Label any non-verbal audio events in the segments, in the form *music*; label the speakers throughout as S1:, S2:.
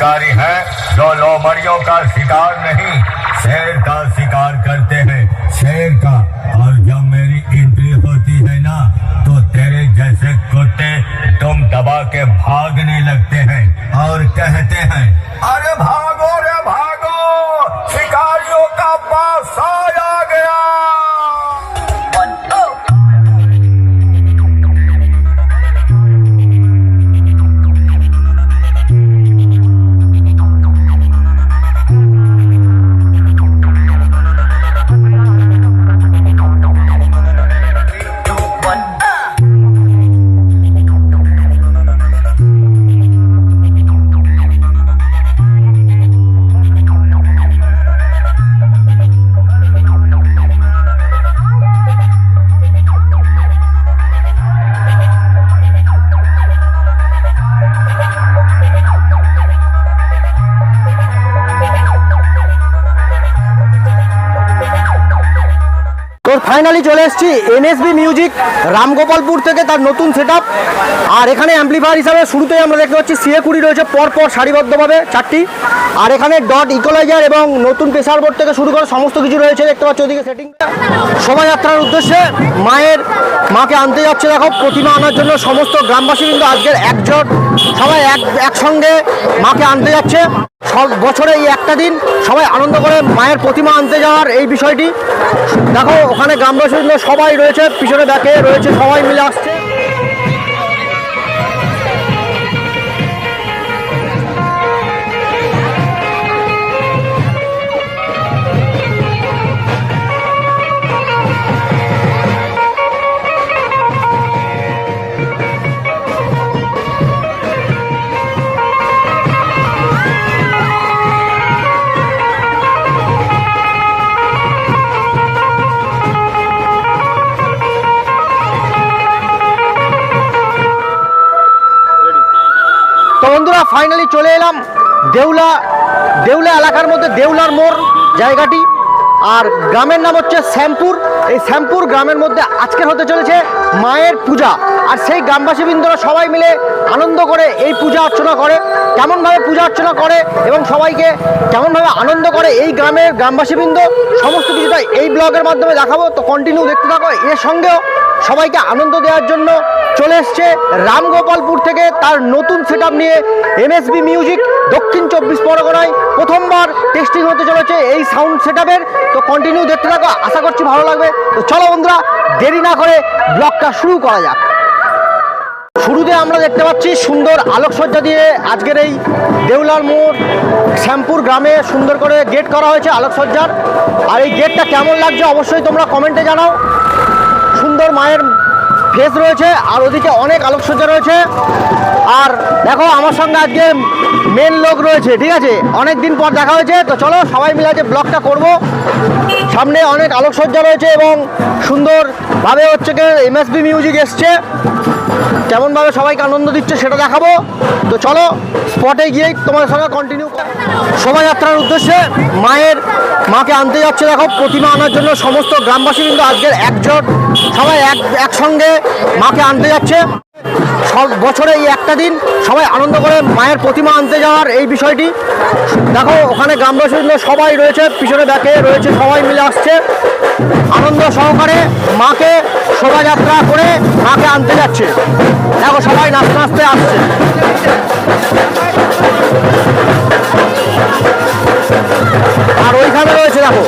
S1: शिकारी हैं जो लोमड़ियों का शिकार नहीं शेर का शिकार
S2: ফাইনালি চলে এসেছি এনএসবি মিউজিক রামগোপালপুর থেকে তার নতুন সেট আর এখানে অ্যাম্পলিফায়ার হিসাবে শুরুতেই আমরা দেখতে পাচ্ছি সিএ কুড়ি রয়েছে, পরপর সারিবদ্ধভাবে চারটি। আর এখানে ডট ইকোলাইজার এবং নতুন প্রেসার বোর্ড থেকে শুরু করে সমস্ত কিছু রয়েছে, দেখতে পাচ্ছি ওদিকে সেটিং শোভাযাত্রার উদ্দেশ্যে মায়ের মাকে আনতে যাচ্ছে, দেখো, প্রতিমা আনার জন্য সমস্ত গ্রামবাসী কিন্তু আজকের একজোট সবাই এক একসঙ্গে মাকে আনতে যাচ্ছে। সব বছরে এই একটা দিন সবাই আনন্দ করে মায়ের প্রতিমা আনতে যাওয়ার এই বিষয়টি। দেখো, ওখানে গ্রামবাসী সবাই রয়েছে, পিছনে দেখে রয়েছে সবাই মিলে আসছে। বন্ধুরা ফাইনালি চলে এলাম দেউলা দেউলা এলাকার মধ্যে, দেউলার মোড় জায়গাটি। আর গ্রামের নাম হচ্ছে শ্যামপুর। এই শ্যামপুর গ্রামের মধ্যে আজকে হতে চলেছে মায়ের পূজা। আর সেই গ্রামবাসী বৃন্দরা সবাই মিলে আনন্দ করে এই পূজা অর্চনা করে, কেমনভাবে পূজা অর্চনা করে এবং সবাইকে কেমনভাবে আনন্দ করে এই গ্রামের গ্রামবাসীবৃন্দ। সমস্ত কিছুটা এই ব্লগের মাধ্যমে দেখাবো। তো কন্টিনিউ দেখতে থাকো। এর সঙ্গেও সবাইকে আনন্দ দেওয়ার জন্য চলে এসছে রামগোপালপুর থেকে তার নতুন সেট নিয়ে এমএসবি মিউজিক দক্ষিণ চব্বিশ পরগনায় প্রথমবার টেস্টিং হতে চলেছে এই সাউন্ড সেট তো কন্টিনিউ দেখতে থাকো, আশা করছি ভালো লাগবে। তো চলো বন্ধুরা, দেরি না করে ব্লগটা শুরু করা যাক। শুরুতে আমরা দেখতে পাচ্ছি সুন্দর আলোকসজ্জা দিয়ে আজকের এই দেউলার মোড়, শ্যামপুর গ্রামে সুন্দর করে গেট করা হয়েছে আলোকসজ্জার। আর এই গেটটা কেমন লাগছে অবশ্যই তোমরা কমেন্টে জানাও। সুন্দর মায়ের ফেস রয়েছে, আর ওদিকে অনেক আলোকসজ্জা রয়েছে। আর দেখো, আমার সঙ্গে আজকে মেন লোক রয়েছে, ঠিক আছে? অনেক দিন পর দেখা হয়েছে, তো চলো সবাই মিলে আজকে ব্লগটা করব। সামনে অনেক আলোকসজ্জা রয়েছে এবং সুন্দরভাবে হচ্ছে কি এমএসবি মিউজিক এসছে। কেমনভাবে সবাইকে আনন্দ দিচ্ছে সেটা দেখাবো। তো চলো স্পটে গিয়েই তোমার সঙ্গে কন্টিনিউ শোভাযাত্রার উদ্দেশ্যে মায়ের, মাকে আনতে যাচ্ছে, দেখো, প্রতিমা আনার জন্য সমস্ত গ্রামবাসী কিন্তু আজকের একজোট। সবাই এক একসঙ্গে মাকে আনতে যাচ্ছে। সব বছরে এই একটা দিন সবাই আনন্দ করে মায়ের প্রতিমা আনতে যাওয়ার এই বিষয়টি। দেখো, ওখানে গ্রামবাসী সবাই রয়েছে, পিছনে দেখে রয়েছে, সবাই মিলে আসছে। আনন্দ সহকারে মাকে শোভাযাত্রা করে মাকে আনতে যাচ্ছে। দেখো, সবাই নাচতে নাচতে আসছে। আর ওইখানে রয়েছে, দেখো।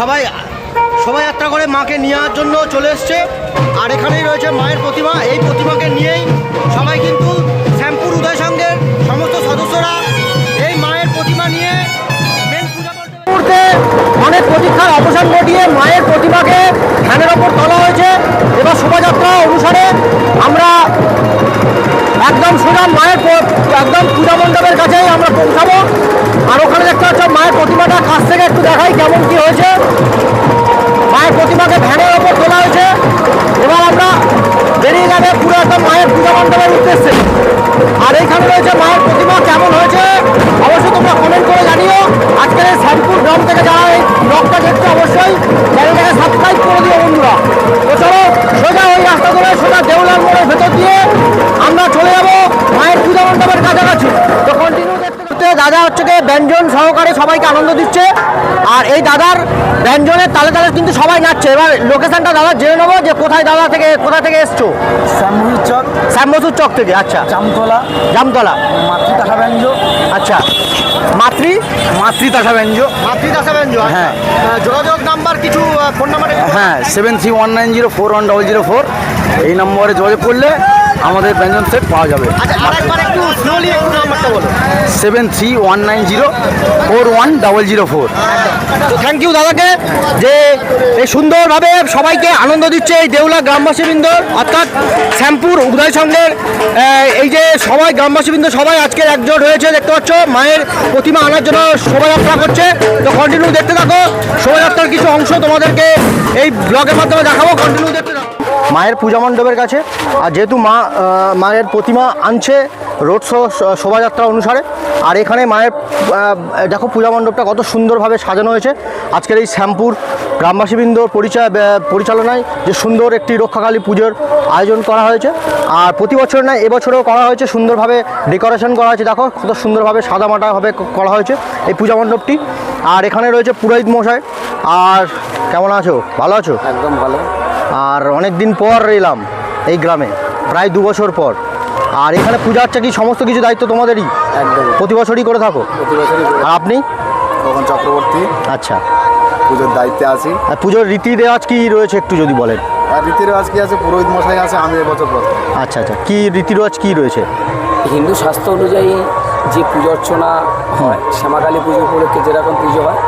S2: সবাই শোভাযাত্রা করে মাকে নেওয়ার জন্য চলে এসছে। আর এখানেই রয়েছে মায়ের প্রতিমা। এই প্রতিমাকে নিয়েই সবাই কিন্তু শ্যামপুর উদয় সংঘের সমস্ত সদস্যরা এই মায়ের প্রতিমা নিয়ে মুহূর্তে অনেক প্রতীক্ষার অবসান ঘটিয়ে মায়ের প্রতিমাকে ফ্যানের ওপর তোলা হয়েছে। এবার শোভাযাত্রা অনুসারে আমরা একদম সোজা মায়ের একদম পূজা মণ্ডপের কাছেই আমরা পৌঁছাবো। রয়েছে ব্যঞ্জন সহকারে সবাইকে আনন্দ দিচ্ছে। আর এই দাদার ব্যঞ্জনের তালে তালে কিন্তু সবাই নাচছে। এবার লোকেশনটা দাদা জেনে নেব যে কোথায় দাদা থেকে কোথা থেকে এসছো?
S3: শ্যামভূমি চক।
S2: শ্যামবসুর চক থেকে আচ্ছা।
S3: জামতলা।
S2: জামতলা।
S3: মাতৃতাসা ব্যঞ্জ।
S2: আচ্ছা। মাতৃ?
S3: মাতৃতাসা ব্যঞ্জ।
S2: মাতৃদাসা ব্যঞ্জ
S3: হ্যাঁ।
S2: যোগাযোগ নাম্বার কিছু ফোন নাম্বার
S3: হ্যাঁ seven three one nine zero four one double zero four এই নম্বরে যোগাযোগ করলে আমাদের ব্যঞ্জন সেট পাওয়া যাবে। Seven three one nine zero four one double zero four
S2: তো থ্যাংক ইউ দাদাকে যে এই সুন্দরভাবে সবাইকে আনন্দ দিচ্ছে এই দেউলা গ্রামবাসীবৃন্দ অর্থাৎ শ্যামপুর উদয় সংঘের এই যে সবাই গ্রামবাসীবৃন্দ সবাই আজকে একজোট হয়েছে দেখতে পাচ্ছ মায়ের প্রতিমা আনার জন্য শোভাযাত্রা করছে। তো কন্টিনিউ দেখতে অংশ তোমাদেরকে এই ব্লগের মাধ্যমে দেখাবো কন্টিনিউ দেখতে মায়ের পূজা মণ্ডপের কাছে। আর যেহেতু মা মায়ের প্রতিমা আনছে রোড শো শোভাযাত্রা অনুসারে, আর এখানে মায়ের দেখো পূজা মণ্ডপটা কত সুন্দরভাবে সাজানো হয়েছে। আজকের এই শ্যামপুর গ্রামবাসীবৃন্দ পরিচয় পরিচালনায় যে সুন্দর একটি রক্ষাকালী পুজোর আয়োজন করা হয়েছে। আর প্রতি বছর নয় এবছরেও করা হয়েছে, সুন্দরভাবে ডেকোরেশন করা হয়েছে। দেখো কত সুন্দরভাবে সাদামাটাভাবে ক- করা হয়েছে এই পূজা মণ্ডপটি। আর এখানে রয়েছে পুরোহিত মশাই। আর কেমন আছো? ভালো আছো?
S3: একদম ভালো।
S2: আর অনেক দিন পর এলাম এই গ্রামে প্রায় দু বছর পর। আর এখানে পূজা হচ্ছে কি সমস্ত কিছু দায়িত্ব তোমাদেরই?
S3: একদম।
S2: প্রতি বছরই করে থাকো?
S3: প্রতি বছরই
S2: আর আপনি?
S3: তখন চক্রবর্তী।
S2: আচ্ছা।
S3: পুজোর দায়িত্বে আছি।
S2: আর পুজোর রীতি রেওয়াজ কি রয়েছে একটু যদি বলেন?
S3: আর রীতি রেওয়াজ কি আছে? পুরোহিত মশাই আছে আমি এবছর
S2: আচ্ছা আচ্ছা। কি রীতি রেওয়াজ কি রয়েছে?
S4: হিন্দু শাস্ত্র অনুযায়ী যে পুজো অর্চনা হয় শ্যামাকালী পুজো উপলক্ষে যেরকম পুজো হয়।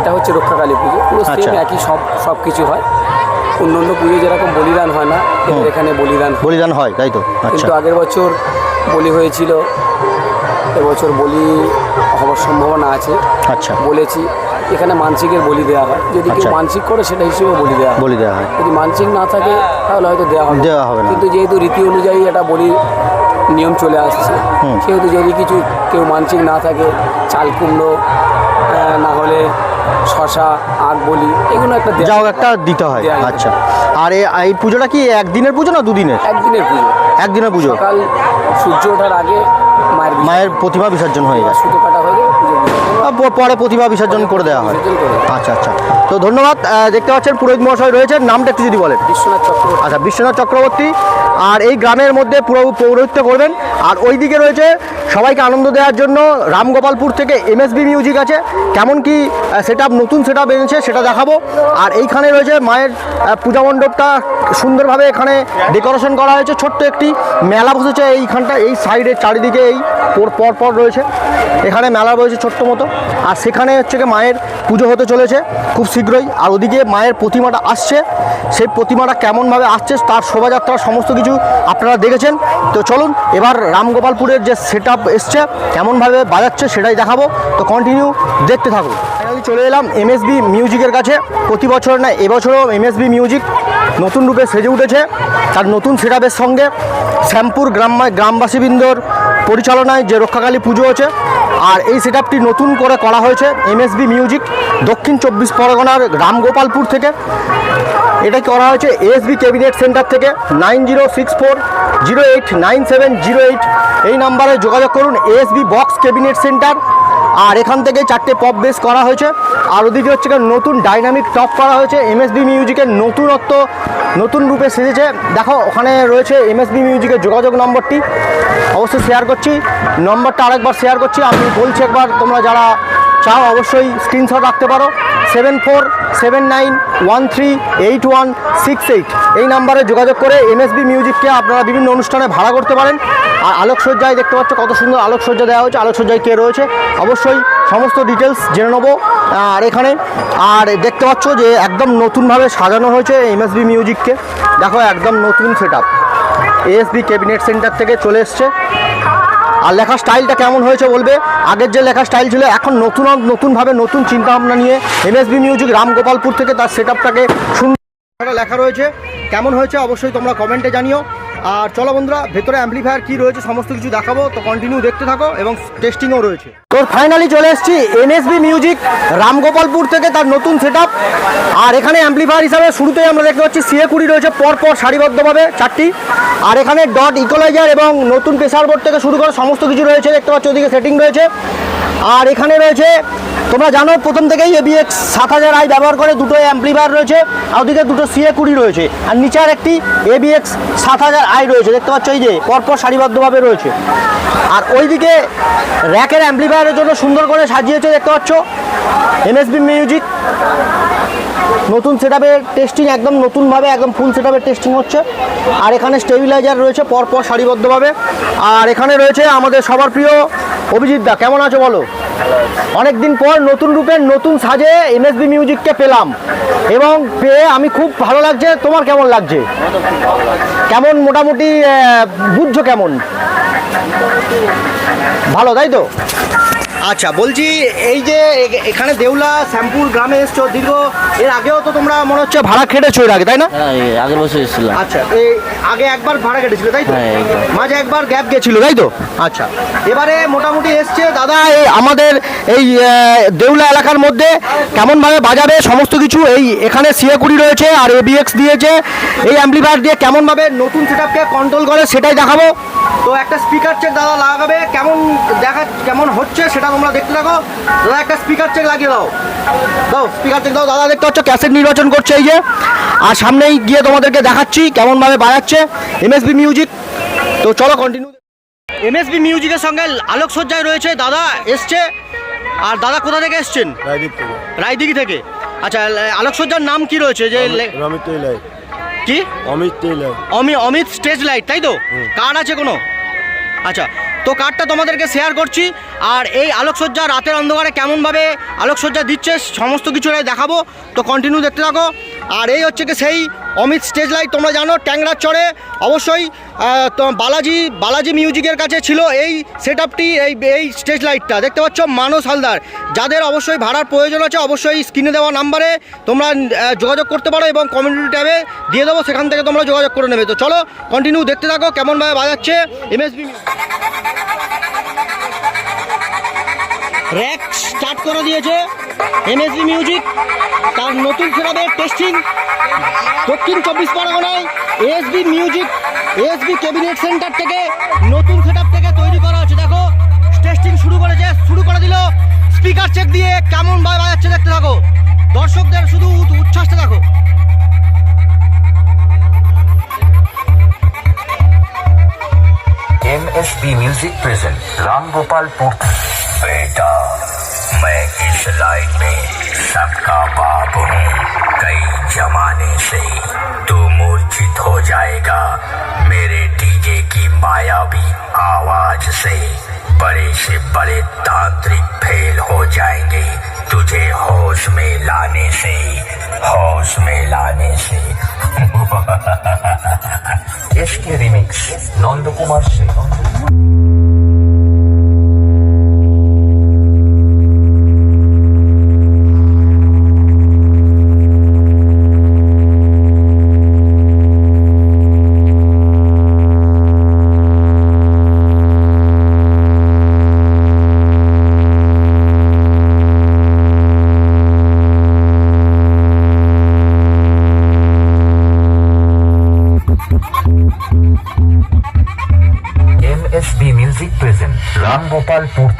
S4: এটা হচ্ছে রক্ষাকালী পুজো। পুরো
S2: আচ্ছা।
S4: সেম একই সব সব কিছু হয়। অন্য অন্য পুজো যেরকম বলিদান হয় না এখানে বলিদান
S2: বলিদান হয় তাই তো? আচ্ছা।
S4: কিন্তু আগের বছর বলি হয়েছিল এবছর বলি হওয়ার সম্ভাবনা আছে।
S2: আচ্ছা।
S4: বলেছি এখানে মানসিকের বলি দেওয়া হয়। যদি কেউ
S2: আচ্ছা।
S4: মানসিক করে সেটা হিসেবে বলি দেওয়া
S2: বলি দেওয়া হয়।
S4: যদি মানসিক না থাকে তাহলে হয়তো দেওয়া হবে
S2: দেওয়া হবে
S4: কিন্তু যেহেতু রীতি অনুযায়ী এটা বলি নিয়ম চলে আসছে। সেহেতু যদি কিছু কেউ মানসিক না থাকে চাল কুমড়ো না হলে শশা আগ বলি এগুলো একটা
S2: যাও একটা দিতে হয়। আচ্ছা। আর এই পুজোটা কি একদিনের পুজো না দুদিনের?
S4: একদিনের পুজো।
S2: একদিনের পুজো।
S4: সকাল সূর্য ওঠার আগে মায়ের
S2: মায়ের প্রতিমা বিসর্জন হয়ে যায়
S4: সুতো কাটা হয়ে গেলে পুজো বিসর্জন।
S2: আর প- পরে প্রতিভা বিসর্জন করে দেওয়া হয়। আচ্ছা আচ্ছা। তো ধন্যবাদ দেখতে পাচ্ছেন পুরোহিত মহাশয় রয়েছেন। নামটা একটু যদি বলেন।
S4: বিশ্বনাথ চক্রবর্তী।
S2: আচ্ছা বিশ্বনাথ চক্রবর্তী। আর এই গ্রামের মধ্যে পুরো পৌরহিত্য করবেন। আর ওই দিকে রয়েছে সবাইকে আনন্দ দেওয়ার জন্য রামগোপালপুর থেকে এমএসবি মিউজিক আছে। কেমন কি সেট নতুন সেট আপ এনেছে সেটা দেখাবো। আর এইখানে রয়েছে মায়ের পূজা মণ্ডপটা সুন্দরভাবে এখানে ডেকোরেশন করা হয়েছে। ছোট্ট একটি মেলা বসেছে এইখানটা এই সাইডের চারিদিকে এই পর পর রয়েছে। এখানে মেলা রয়েছে ছোট্ট মতো। আর সেখানে হচ্ছে গিয়ে মায়ের পুজো হতে চলেছে খুব শীঘ্রই। আর ওদিকে মায়ের প্রতিমাটা আসছে। সেই প্রতিমাটা কেমনভাবে আসছে তার শোভাযাত্রার সমস্ত কিছু আপনারা দেখেছেন। তো চলুন, এবার রামগোপালপুরের যে সেট আপ এসছে, কেমনভাবে বাজাচ্ছে সেটাই দেখাবো। তো কন্টিনিউ দেখতে থাকুন। চলে এলাম এমএসবি মিউজিকের কাছে। প্রতি বছর না, এবছরও এমএসবি মিউজিক নতুন রূপে সেজে উঠেছে। তার নতুন সেট সঙ্গে শ্যামপুর গ্রাম গ্রামবাসীবৃন্দর পরিচালনায় যে রক্ষাকালী পুজো হচ্ছে আর এই সেট নতুন করে করা হয়েছে এমএসবি মিউজিক দক্ষিণ চব্বিশ পরগনার রামগোপালপুর থেকে। এটা করা হয়েছে? এসবি ক্যাবিনেট সেন্টার থেকে, nine zero six four, zero eight nine seven zero eight. এই নাম্বারে যোগাযোগ করুন এসবি বক্স ক্যাবিনেট সেন্টার আর এখান থেকে চারটে পপ বেস করা হয়েছে। আর ওদিকে হচ্ছে নতুন ডাইনামিক টপ করা হয়েছে। এমএসবি মিউজিকের নতুনত্ব নতুন রূপে সেজেছে। দেখো, ওখানে রয়েছে এমএসবি মিউজিকের যোগাযোগ নম্বরটি। অবশ্যই শেয়ার করছি। নম্বরটা আরেকবার শেয়ার করছি। আমি বলছি একবার, তোমরা যারা চাও অবশ্যই স্ক্রিনশট রাখতে পারো। Seven four seven nine one three eight one six eight এই নাম্বারে যোগাযোগ করে এমএসবি মিউজিককে আপনারা বিভিন্ন অনুষ্ঠানে ভাড়া করতে পারেন। আর আলোকসজ্জায় দেখতে পাচ্ছ কত সুন্দর আলোকসজ্জা দেওয়া হয়েছে। আলোকসজ্জায় কে রয়েছে? অবশ্যই সমস্ত ডিটেলস জেনে নেব। আর এখানে, আর দেখতে পাচ্ছ যে একদম নতুনভাবে সাজানো হয়েছে এমএসবি মিউজিককে দেখো, একদম নতুন set up ASB cabinet centre থেকে চলে এসছে। আর লেখার স্টাইলটা কেমন হয়েছে বলবে? আগের যে লেখার স্টাইল ছিল, এখন নতুন, নতুনভাবে নতুন চিন্তাভাবনা নিয়ে এমএসবি মিউজিক রামগোপালপুর থেকে তার সেট আপটাকে সুন্দর লেখা রয়েছে। কেমন হয়েছে অবশ্যই তোমরা কমেন্টে জানিও। আর চলো বন্ধুরা, ভেতরে অ্যাম্পলিফায়ার কি রয়েছে, সমস্ত কিছু দেখাবো, তো কন্টিনিউ দেখতে থাকো এবং টেস্টিংও রয়েছে। তো ফাইনালি চলে এসেছি এনএসবি মিউজিক রামগোপালপুর থেকে তার নতুন সেট আর এখানে অ্যাম্পলিফায়ার হিসাবে শুরুতেই আমরা দেখতে পাচ্ছি সিএ কুড়ি রয়েছে, পরপর সারিবদ্ধভাবে চারটি। আর এখানে ডট ইকোলাইজার এবং নতুন প্রেসার বোর্ড থেকে শুরু করে সমস্ত কিছু রয়েছে, দেখতে পাচ্ছ, ওদিকে সেটিং রয়েছে। আর এখানে রয়েছে, তোমরা জানো, প্রথম থেকেই এবিএক্স সাত হাজার আই ব্যবহার করে দুটো অ্যাম্পলিফায়ার রয়েছে, আর ওদিকে দুটো সিএ কুড়ি রয়েছে, আর নিচে আর একটি এবিএক্স সাত হাজার আই রয়েছে, দেখতে পাচ্ছ এই যে, পরপর সারিবদ্ধভাবে রয়েছে। আর ওইদিকে র্যাকের অ্যাম্পলিফায়ারের জন্য সুন্দর করে সাজিয়েছে, দেখতে পাচ্ছ এমএসবি মিউজিক নতুন সেট টেস্টিং একদম নতুনভাবে, একদম ফুল সেট টেস্টিং হচ্ছে। আর এখানে স্টেবিলাইজার রয়েছে, পরপর সারিবদ্ধভাবে। আর এখানে রয়েছে আমাদের সবার প্রিয় অভিজিৎ দা, কেমন আছো বলো? অনেক দিন পর নতুন রূপে, নতুন সাজে এমএসবি মিউজিককে পেলাম। এবং পেয়ে আমি খুব ভালো লাগছে। তোমার কেমন লাগছে? কেমন মোটামুটি বুঝছ কেমন? ভালো, তাই তো? আচ্ছা বলছি এই যে এখানে দেউলা শ্যামপুর গ্রামে এসছো দীর্ঘ এর আগেও তো তোমরা মনে হচ্ছে ভাড়া খেটেছো এর আগে তাই না?
S5: হ্যাঁ আগের বছর এসেছিলাম।
S2: আচ্ছা এই আগে একবার ভাড়া কেটেছিল তাই তো?
S5: হ্যাঁ,
S2: মাঝে একবার গ্যাপ গেছিল তাই তো? আচ্ছা এবারে মোটামুটি এসছে দাদা এই আমাদের এই দেউলা এলাকার মধ্যে কেমনভাবে বাজাবে সমস্ত কিছু? এই এখানে সিএ কুড়ি রয়েছে আর এবিএক্স দিয়েছে। এই অ্যাম্পলিফায়ার দিয়ে কেমনভাবে নতুন সেটআপকে কন্ট্রোল করে সেটাই দেখাবো। তো একটা স্পিকার চেক দাদা লাগাবে কেমন দেখা কেমন হচ্ছে সেটা তোমরা দেখতে থাকো। দাদা একটা স্পিকার চেক লাগিয়ে দাও। দাও স্পিকার চেক দাও। দাদা দেখতে পাচ্ছ ক্যাসেট নির্বাচন করছে এই যে। আর সামনেই গিয়ে তোমাদেরকে দেখাচ্ছি কেমনভাবে বাজাচ্ছে এমএসবি মিউজিক তো চলো কন্টিনিউ এমএসবি মিউজিকের সঙ্গে আলোকসজ্জায় রয়েছে দাদা এসছে। আর দাদা কোথা থেকে এসছেন? রায়দিঘি থেকে। আচ্ছা আলোকসজ্জার নাম কি রয়েছে? যে কি?
S6: অমিত
S2: অমিত স্টেজ লাইট তাই তো? কার্ড আছে কোনো? আচ্ছা তো কার্ডটা তোমাদেরকে শেয়ার করছি। আর এই আলোকসজ্জা রাতের অন্ধকারে কেমনভাবে আলোকসজ্জা দিচ্ছে, সমস্ত কিছু দেখাবো। তো কন্টিনিউ দেখতে থাকো। আর এই হচ্ছে কি সেই অমিত স্টেজ লাইট, তোমরা জানো ট্যাংরার চড়ে। অবশ্যই বালাজি বালাজি মিউজিকের কাছে ছিল এই সেট আপটি এই এই স্টেজ লাইটটা। দেখতে পাচ্ছ মানস হালদার। যাদের অবশ্যই ভাড়ার প্রয়োজন আছে, অবশ্যই স্ক্রিনে দেওয়া নাম্বারে তোমরা যোগাযোগ করতে পারো এবং কমিউনিটি ট্যাবে দিয়ে দেবো, সেখান থেকে তোমরা যোগাযোগ করে নেবে। তো চলো কন্টিনিউ দেখতে থাকো, কেমনভাবে বাজাচ্ছে এমএসবি র্যাক স্টার্ট করে দিয়েছে এমএসবি মিউজিক তার নতুন ক্লাবের টেস্টিং দক্ষিণ চব্বিশ পরগনায় SB music SB cabinet centre থেকে নতুন সেটআপ থেকে তৈরি করা হচ্ছে। দেখো টেস্টিং শুরু করেছে, শুরু করে দিল। স্পিকার চেক দিয়ে কেমন ভাবে বাজাচ্ছে দেখতে থাকো। দর্শকদের শুধু উচ্ছ্বাসটা দেখো।
S1: এমএসপি মিউজিক প্রেজেন্ট রামগোপাল পুর बेटा, मैं इस लाइन में सबका बाप हूँ। कई जमाने से तू मूर्छित हो जाएगा। मेरे डीजे की मायावी आवाज़ से बड़े से बड़े तांत्रिक फेल हो जाएँगे। तुझे होश में लाने से, होश में लाने से। *laughs* इसके रिमिक्स, नंद कुमार से MSB music present, Ram Gopalpur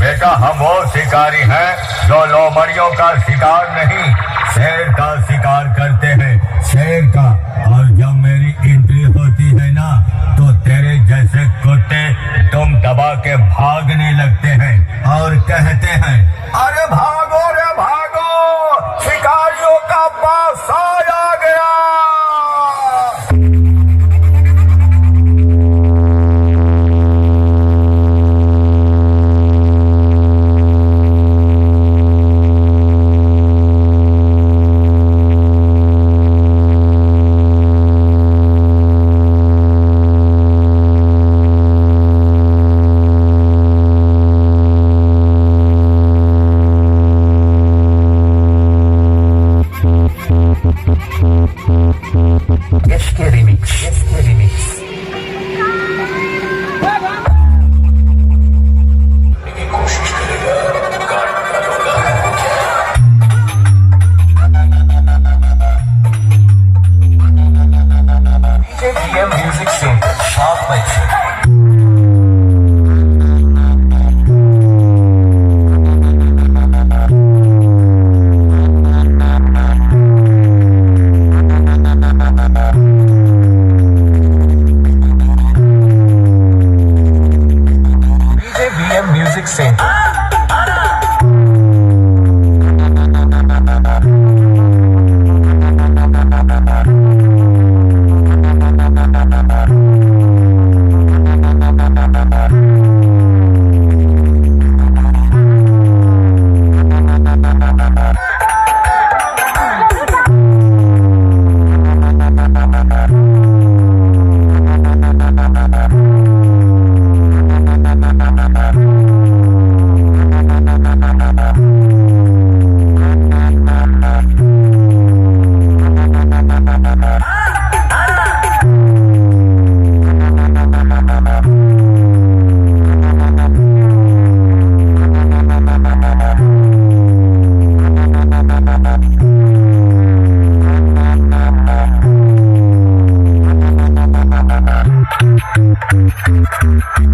S1: बेटा, हम वो शिकारी हैं, जो लोमड़ियों का शिकार नहीं, शेर का शिकार करते हैं। शेर का, और जब मेरी एंट्री होती है ना तो तेरे जैसे कुत्ते तुम दबा के भागने लगते हैं और कहते हैं, अरे भागो
S5: Thank you.